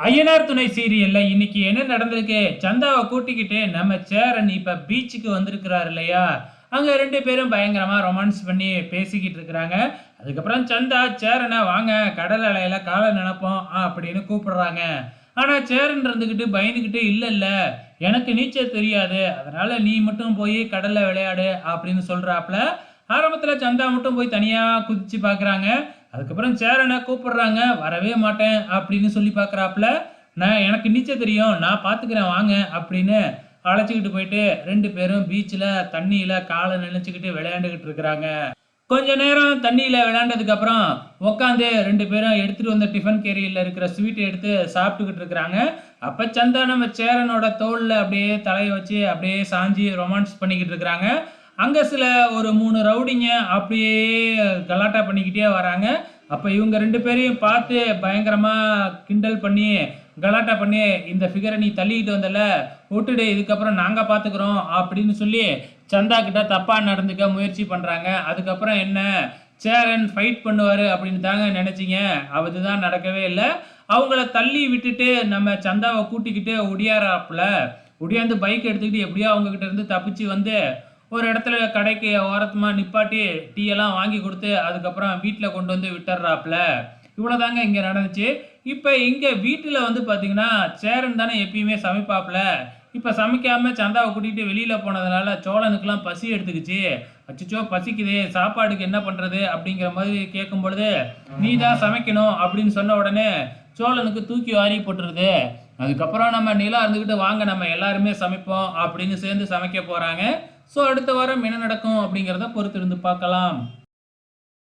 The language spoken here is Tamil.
ஐயனார் துணை சீரியல்ல இன்னைக்கு என்ன நடந்திருக்கு? சந்தாவை கூட்டிக்கிட்டு நம்ம சேரன் இப்ப பீச்சுக்கு வந்திருக்கிறார் இல்லையா? அங்க ரெண்டு பேரும் பயங்கரமா ரொமான்ஸ் பண்ணி பேசிக்கிட்டு இருக்கிறாங்க. அதுக்கப்புறம் சந்தா சேரனை வாங்க கடல் அலையில காலை நினைப்போம் அப்படின்னு கூப்பிடுறாங்க. ஆனா சேரன் இருந்துக்கிட்டு பயந்துக்கிட்டு இல்ல இல்ல எனக்கு நீச்சல் தெரியாது அதனால நீ மட்டும் போய் கடல்ல விளையாடு அப்படின்னு சொல்றாப்ல ஆரம்பத்துல சந்தா மட்டும் போய் தனியா குதிச்சு பாக்குறாங்க. அதுக்கப்புறம் சேரனை கூப்பிடுறாங்க வரவே மாட்டேன் அப்படின்னு சொல்லி பார்க்குறாப்புல நான் எனக்கு நீச்சல் தெரியும் நான் பார்த்துக்கிறேன் வாங்க அப்படின்னு அழைச்சிக்கிட்டு போயிட்டு ரெண்டு பேரும் பீச்சில் தண்ணியில் காலை நினைச்சுக்கிட்டு விளையாண்டுக்கிட்டு இருக்கிறாங்க. கொஞ்ச நேரம் தண்ணியில் விளையாண்டதுக்கு அப்புறம் உட்காந்து ரெண்டு பேரும் எடுத்துகிட்டு வந்த டிஃபன் கேரியில் இருக்கிற ஸ்வீட்டை எடுத்து சாப்பிட்டுக்கிட்டு இருக்கிறாங்க. அப்போ சந்தா நம்ம சேரனோட தோளில் அப்படியே தலையை வச்சு அப்படியே சாஞ்சி ரொமான்ஸ் பண்ணிக்கிட்டு இருக்கிறாங்க. அங்கே சில ஒரு மூணு ரவுடிங்க அப்படியே கலாட்டா பண்ணிக்கிட்டே வராங்க. அப்போ இவங்க ரெண்டு பேரையும் பார்த்து பயங்கரமாக கிண்டல் பண்ணி கலாட்டா பண்ணி இந்த ஃபிகரை நீ தள்ளிக்கிட்டு வந்தல விட்டுடு இதுக்கப்புறம் நாங்கள் பார்த்துக்குறோம் அப்படின்னு சொல்லி சந்தா கிட்ட தப்பாக நடந்துக்க முயற்சி பண்ணுறாங்க அதுக்கப்புறம் என்ன? சேரன் ஃபைட் பண்ணுவார் அப்படின்னு தாங்க நினச்சிங்க. அதுதான் நடக்கவே இல்லை. அவங்கள தள்ளி விட்டுட்டு நம்ம சந்தாவை கூட்டிக்கிட்டு ஒடியாராப்புல ஒடியாந்து பைக் எடுத்துக்கிட்டு எப்படியோ அவங்கக்கிட்ட இருந்து தப்பிச்சு வந்து ஒரு இடத்துல கடைக்கு ஓரத்துமாக நிப்பாட்டி டீ எல்லாம் வாங்கி கொடுத்து அதுக்கப்புறம் வீட்டில் கொண்டு வந்து விட்டுறாப்புல இவ்வளோதாங்க இங்கே நடந்துச்சு. இப்போ இங்கே வீட்டில் வந்து பார்த்தீங்கன்னா சேரன் தானே எப்பயுமே சமைப்பாப்புல இப்போ சமைக்காம சந்தாவை கூட்டிகிட்டு வெளியில் போனதுனால சோழனுக்கெல்லாம் பசி எடுத்துக்கிச்சு. அச்சச்சோ பசிக்குதே சாப்பாடுக்கு என்ன பண்ணுறது அப்படிங்கிற மாதிரி கேட்கும் பொழுது நீ தான் சமைக்கணும் அப்படின்னு சொன்ன உடனே சோழனுக்கு தூக்கி வாரி போட்டுருது. அதுக்கப்புறம் நம்ம நிலா இருந்துக்கிட்டு வாங்க நம்ம எல்லாருமே சமைப்போம் அப்படின்னு சேர்ந்து சமைக்க போகிறாங்க ஸோ அடுத்த வாரம் என்ன நடக்கும் அப்படிங்கிறத பொறுத்திருந்து பார்க்கலாம்.